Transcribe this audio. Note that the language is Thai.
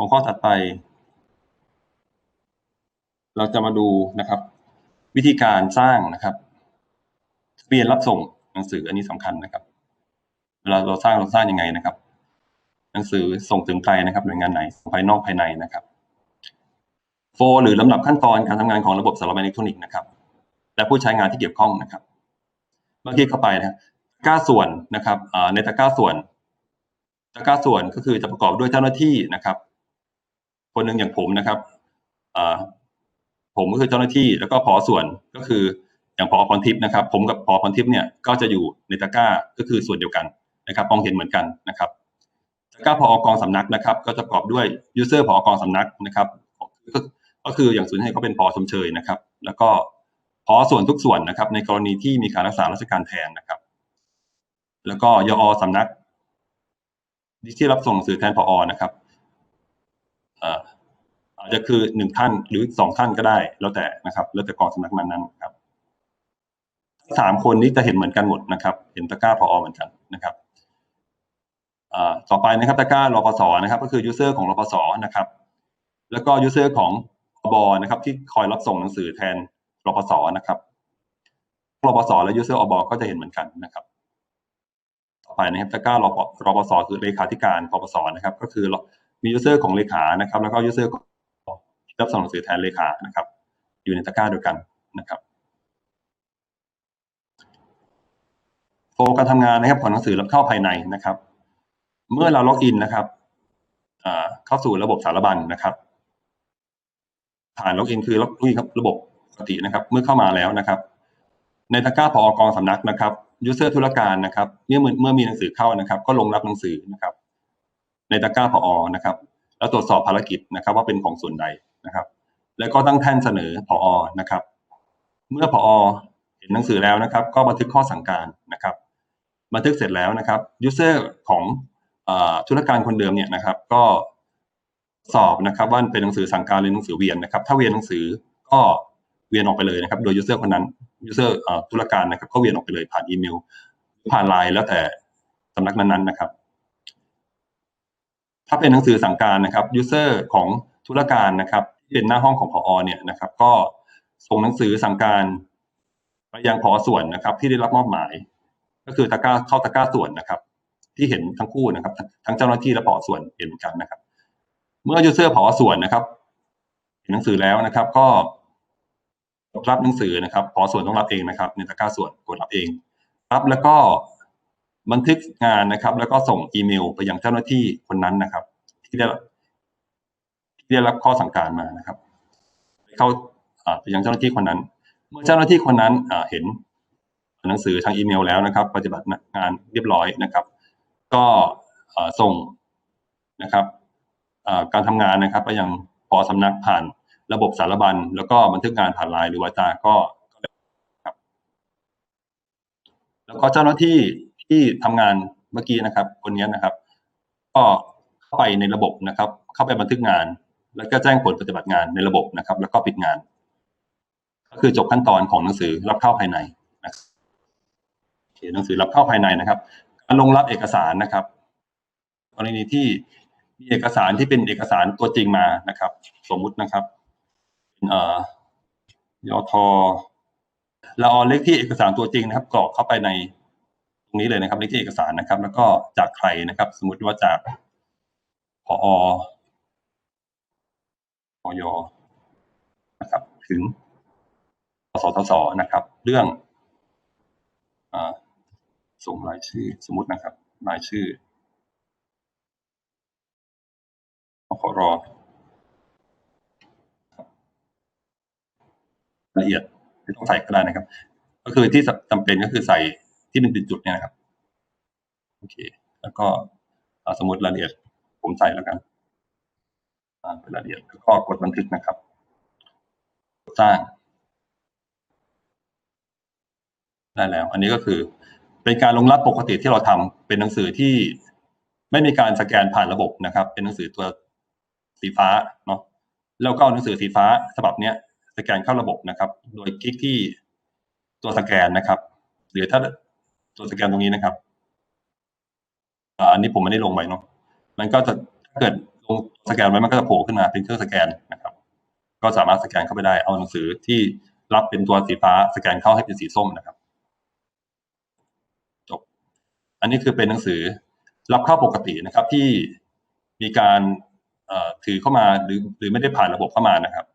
หัวข้อถัดไป เราจะมาดูนะครับ วิธีการสร้างนะครับทะเบียนรับส่งหนังสืออันนี้สำคัญนะครับ เวลาเราสร้างเราสร้างยังไงนะครับ หนังสือส่งถึงใครนะครับหน่วยงานไหนภายนอกภายในนะครับโฟหรือลำดับขั้นตอนการทำงานของระบบสารบัญอิเล็กทรอนิกส์นะครับ และผู้ใช้งานที่เกี่ยวข้องนะครับ เมื่อกี้เข้าไปนะครับก้าส่วนนะครับในตะก้าส่วนตะก้าส่วนก็คือจะประกอบด้วยเจ้าหน้าที่นะครับ คนหนึ่งอย่างผมนะครับผมก็คือเจ้าหน้าที่แล้วก็พอส่วนก็คืออย่างพอพรทิพย์นะครับ ผมกับพอพรทิพย์เนี่ยก็จะอยู่ในตะก้าก็คือส่วนเดียวกันนะครับมองเห็นเหมือนกันนะครับตะก้าพอกองสำนักนะครับ ก็จะประกอบด้วยยูเซอร์พอกองสำนักนะครับ ก็คืออย่างศูนให้เขาเป็นพอชมเชยนะครับ แล้วก็พอส่วนทุกส่วนนะครับ ในกรณีที่มีการรักษาราชการแทนนะครับ แล้วก็ยอสำนักที่รับส่งสื่อแทนพออนะครับ จจะคือหนึ่งท่านหรือสองท่านก็ได้ แล้วแต่นะครับ แล้วแต่กองสำนักนั้นครับสามคนนี้จะเห็นเหมือนกันหมดนะครับ เห็นตะกร้าพอเหมือนกันนะครับต่อไปนะครับตะกร้ารปศนะครับ ก็คือยูเซอร์ของรปศนะครับ แล้วก็ยูเซอร์ของอบนะครับ ที่คอยรับส่งหนังสือแทนรปศนะครับรปศและยูเซอร์อบก็จะเห็นเหมือนกันนะครับ ต่อไปนะครับตะกร้ารปรปศคือเลขาธิการปปศนะครับ ก็คือมียูเซอร์ของเลขานะครับ แล้วก็ยูเซอร์ รับส่งหนังสือแทนเลขานะครับ อยู่ในตะกร้าเดียวกันนะครับโฟการทำงานนะครับของหนังสือรับเข้าภายในนะครับ เมื่อเราล็อกอินนะครับเข้าสู่ระบบสารบัญนะครับ ผ่านล็อกอินคือล็อกอินครับระบบปกตินะครับ เมื่อเข้ามาแล้วนะครับ ในตะกร้าพอกองสำนักนะครับยูเซอร์ธุรการนะครับเมื่อเมื่อมีหนังสือเข้านะครับ ก็ลงรับหนังสือนะครับ ในตะกร้าพอนะครับ แล้วตรวจสอบภารกิจนะครับ ว่าเป็นของส่วนใด นะครับ แล้วก็ตั้งแท่นเสนอพอนะครับ เมื่อพอเห็นหนังสือแล้วนะครับ ก็บันทึกข้อสั่งการนะครับ บันทึกเสร็จแล้วนะครับยูเซอร์ของธุรการคนเดิมเนี่ยนะครับ ก็สอบนะครับว่าเป็นหนังสือสั่งการหรือหนังสือเวียนนะครับ ถ้าเวียนหนังสือก็เวียนออกไปเลยนะครับ โดยยูเซอร์คนนั้นยูเซอร์ธุรการนะครับ ก็เวียนออกไปเลยผ่านอีเมลผ่านไลน์แล้วแต่สำนักนั้นๆนะครับ ถ้าเป็นหนังสือสั่งการนะครับยูเซอร์ของ ธุรการนะครับที่เป็นหน้าห้องของพอเนี่ยนะครับ ก็ส่งหนังสือสั่งการไปยังพอส่วนนะครับ ที่ได้รับมอบหมาย ก็คือตะก้าเข้าตะก้าส่วนนะครับ ที่เห็นทั้งคู่นะครับ ทั้งเจ้าหน้าที่และพอส่วนเห็นเหมือนกันนะครับ เมื่อยูเซอร์พอส่วนนะครับ เห็นหนังสือแล้วนะครับ ก็รับหนังสือนะครับพอส่วนต้องรับเองนะครับในตะก้าส่วนกดรับเอง รับแล้วก็บันทึกงานนะครับ แล้วก็ส่งอีเมลไปยังเจ้าหน้าที่คนนั้นนะครับ ที่ได้ ที่ได้รับข้อสั่งการมานะครับเข้าไปยังเจ้าหน้าที่คนนั้น เมื่อเจ้าหน้าที่คนนั้นเห็นหนังสือทางอีเมลแล้วนะครับ ปฏิบัติงานเรียบร้อยนะครับ ก็ส่งนะครับการทำงานนะครับไปยังพอสำนักผ่านระบบสารบัญ แล้วก็บันทึกงานผ่านไลน์หรือวาจาก็ครับ แล้วก็เจ้าหน้าที่ที่ทำงานเมื่อกี้นะครับ คนนี้นะครับ ก็เข้าไปในระบบนะครับ เข้าไปบันทึกงาน แล้วก็แจ้งผลปฏิบัติงานในระบบนะครับ แล้วก็ปิดงาน ก็คือจบขั้นตอนของหนังสือรับเข้าภายในนะเขียนหนังสือรับเข้าภายในนะครับการลงรับเอกสารนะครับกรณีที่มีเอกสารที่เป็นเอกสารตัวจริงมานะครับ สมมุตินะครับเอ่อยทละออเลขที่เอกสารตัวจริงนะครับกรอกเข้าไปในตรงนี้เลยนะครับเลขที่เอกสารนะครับ แล้วก็จากใครนะครับ สมมุติว่าจากพอ อยนะครับถึงสทศนะครับ เรื่องอส่งรายชื่อสมมตินะครับ รายชื่อขอรอละเอียดไม่ต้องใส่ก็ได้นะครับ ก็คือที่จำเป็นก็คือใส่ที่มันเป็นจุดเนี่ยนะครับ โอเค แล้วก็สมมติรายละเอียดผมใส่แล้วกัน เป็นรายละเอียดแล้วก็กดบันทึกนะครับ สร้าง ได้แล้ว อันนี้ก็คือ เป็นการลงรับปกติที่เราทำเป็นหนังสือที่ไม่มีการสแกนผ่านระบบนะครับ เป็นหนังสือตัวสีฟ้าเนาะแล้วก็หนังสือสีฟ้าฉบับเนี้ยสแกนเข้าระบบนะครับ โดยคลิกที่ตัวสแกนนะครับ หรือถ้าตัวสแกนตรงนี้นะครับอันนี้ผมไม่ได้ลงไว้เนาะมันก็จะเกิด สแกนไว้มันก็จะโผล่ขึ้นมาเป็นเครื่องสแกนนะครับ ก็สามารถสแกนเข้าไปได้เอาหนังสือที่รับเป็นตัวสีฟ้าสแกนเข้าให้เป็นสีส้มนะครับจบอันนี้คือเป็นหนังสือรับเข้าปกตินะครับที่มีการถือเข้ามาหรือหรือไม่ได้ผ่านระบบเข้ามานะครับ